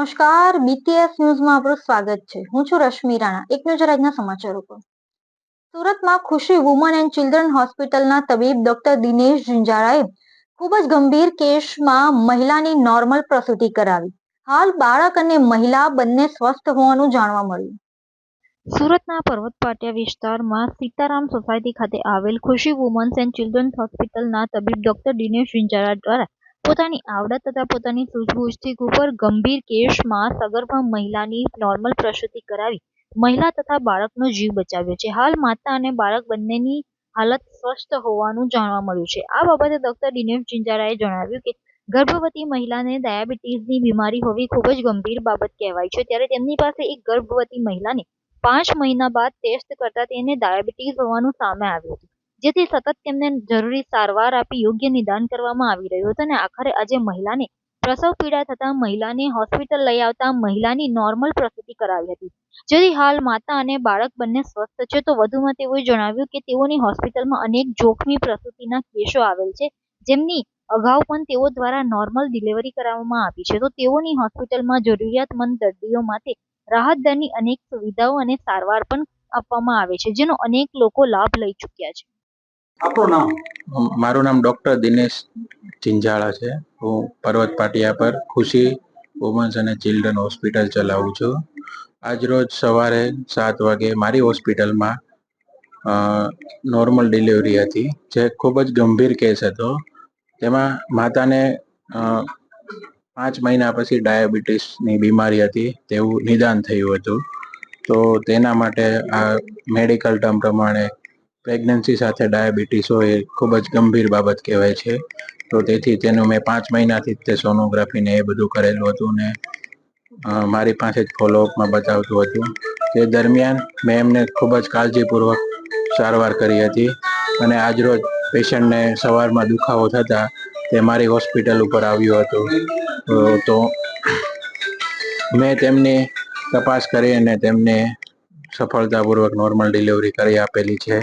નમસ્કાર બીટીએસ ન્યૂઝમાં આપણું સ્વાગત છે. હું છું રશ્મિ રાણા. એક નજર આજના સમાચારો પર સુરતમાં ખુશી વુમન એન્ડ ચિલ્ડ્રન હોસ્પિટલના તબીબ ડોક્ટર દિનેશ જિંજારાએ ખૂબ જ ગંભીર કેસમાં મહિલાની નોર્મલ પ્રસૂતિ કરાવી. હાલ બાળક અને મહિલા બંને સ્વસ્થ હોવાનું જાણવા મળ્યું. સુરતના પર્વત પાટિયા વિસ્તારમાં સીતારામ સોસાયટી ખાતે આવેલ ખુશી વુમન્સ એન્ડ ચિલ્ડ્રન હોસ્પિટલના તબીબ ડોક્ટર દિનેશ જિંજારા દ્વારા પોતાની આવડત તથા પોતાની સૂઝબૂછથી ઉપર ગંભીર કેસમાં સગર્ભા મહિલાની નોર્મલ પ્રસૂતિ કરાવી મહિલા તથા બાળકનો જીવ બચાવ્યો છે. હાલ માતા અને બાળક બંનેની હાલત સ્વસ્થ હોવાનું જાણવા મળ્યું છે. આ બાબતે ડોક્ટર દિનેશ જિંજારાએ જણાવ્યું કે, ગર્ભવતી મહિલાને ડાયાબિટીસની બીમારી હોવી ખૂબ જ ગંભીર બાબત કહેવાય છે. ત્યારે તેમની પાસે એક ગર્ભવતી મહિલાને પાંચ મહિના બાદ ટેસ્ટ કરતા તેને ડાયાબિટીસ હોવાનું સામે આવ્યું હતું. જેથી સતત તેમને જરૂરી સારવાર આપી યોગ્ય નિદાન કરવામાં આવી રહ્યું હતું અને આખરે આજે મહિલાને પ્રસવ પીડા થતા મહિલાને હોસ્પિટલ લઈ આવતા મહિલાની નોર્મલ પ્રસૂતિ કરાવી હતી. જેથી હાલ માતા અને બાળક બંને સ્વસ્થ છે તો વધુમાં તેઓએ જણાવ્યું કે તેઓની હોસ્પિટલમાં અનેક જોખમી પ્રસૂતિના કેસો આવેલ છે. જેમની અગાઉ પણ તેઓ દ્વારા નોર્મલ ડિલિવરી કરાવવામાં આવી છે. તો તેઓની હોસ્પિટલમાં જરૂરિયાતમંદ દર્દીઓ માટે રાહત દરની અનેક સુવિધાઓ અને સારવાર પણ આપવામાં આવે છે, જેનો અનેક લોકો લાભ લઈ ચૂક્યા છે. આપણું નામ? મારું નામ ડૉક્ટર દિનેશ ચિંજાળા છે. હું પર્વત પાટિયા પર ખુશી વુમન્સ અને ચિલ્ડ્રન હોસ્પિટલ ચલાવું છું. આજ રોજ સવારે સાત વાગે મારી હોસ્પિટલમાં નોર્મલ ડિલિવરી હતી, જે ખૂબ જ ગંભીર કેસ હતો. તેમાં માતાને પાંચ મહિના પછી ડાયાબિટીસની બીમારી હતી, તેવું નિદાન થયું હતું. તો તેના માટે આ મેડિકલ ટર્મ પ્રમાણે પ્રેગ્નન્સી સાથે ડાયાબિટીસ હોય એ ખૂબ જ ગંભીર બાબત કહેવાય છે. તો તેથી તેનું મેં પાંચ મહિનાથી જ તે સોનોગ્રાફીને એ બધું કરેલું હતું ને મારી પાસે જ ફોલોઅપમાં બતાવતું હતું. તે દરમિયાન મેં એમને ખૂબ જ કાળજીપૂર્વક સારવાર કરી હતી અને આજરોજ પેશન્ટને સવારમાં દુખાવો થતા તે મારી હોસ્પિટલ ઉપર આવ્યું હતું. તો મેં તેમની તપાસ કરી અને તેમને સફળતાપૂર્વક નોર્મલ ડિલિવરી કરી આપેલી છે.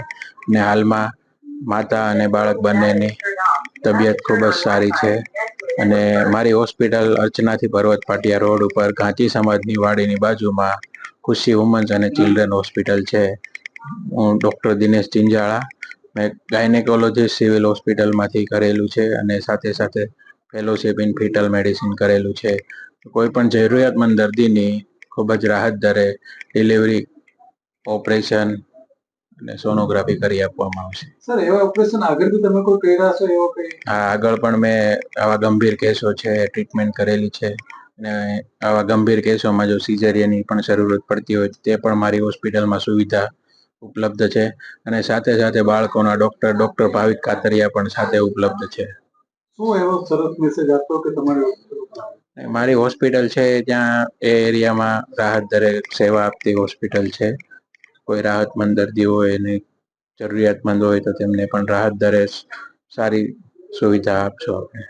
ને હાલમાં માતા અને બાળક બંનેની તબિયત ખૂબ જ સારી છે. અને મારી હોસ્પિટલ અર્ચનાથી પર્વત પાટિયા રોડ ઉપર ઘાંચી સમાજની વાડીની બાજુમાં ખુશી વુમન્સ અને ચિલ્ડ્રન હોસ્પિટલ છે. હું ડૉક્ટર દિનેશ ચિંજાળા મેં ગાયનેકોલોજીસ્ટ સિવિલ હોસ્પિટલમાંથી કરેલું છે અને સાથે સાથે ફેલોશિપ ઇન ફિટલ મેડિસિન કરેલું છે. કોઈ પણ જરૂરિયાતમંદ દર્દીની ખૂબ જ રાહત દરે ડિલિવરી ઓપરેશન અને સોનોગ્રાફી કરી આપવામાં આવશે. સર એવા ઓપરેશન આગળ બી તમે કોઈ કર્યા છો એવો કઈ? હા આગળ પણ મેં આવા ગંભીર કેસો છે ટ્રીટમેન્ટ કરેલી છે. અને આવા ગંભીર કેસોમાં જો સિઝેરિયનની પણ જરૂરત પડતી હોય તે પણ મારી હોસ્પિટલમાં સુવિધા ઉપલબ્ધ છે. અને સાથે સાથે બાળકોના ડૉક્ટર ડૉક્ટર ભાવિક કાતરિયા પણ સાથે ઉપલબ્ધ છે. શું એવો સરસ મેસેજ આપતો કે તમારી મારી હોસ્પિટલ છે ત્યાં એ એરિયામાં રાહત દરે સેવા આપતી હોસ્પિટલ છે. કોઈ રાહતમંદ દર્દી હોય અને જરૂરિયાતમંદ હોય તો તેમને પણ રાહત દરે સારી સુવિધા આપશો આપણે.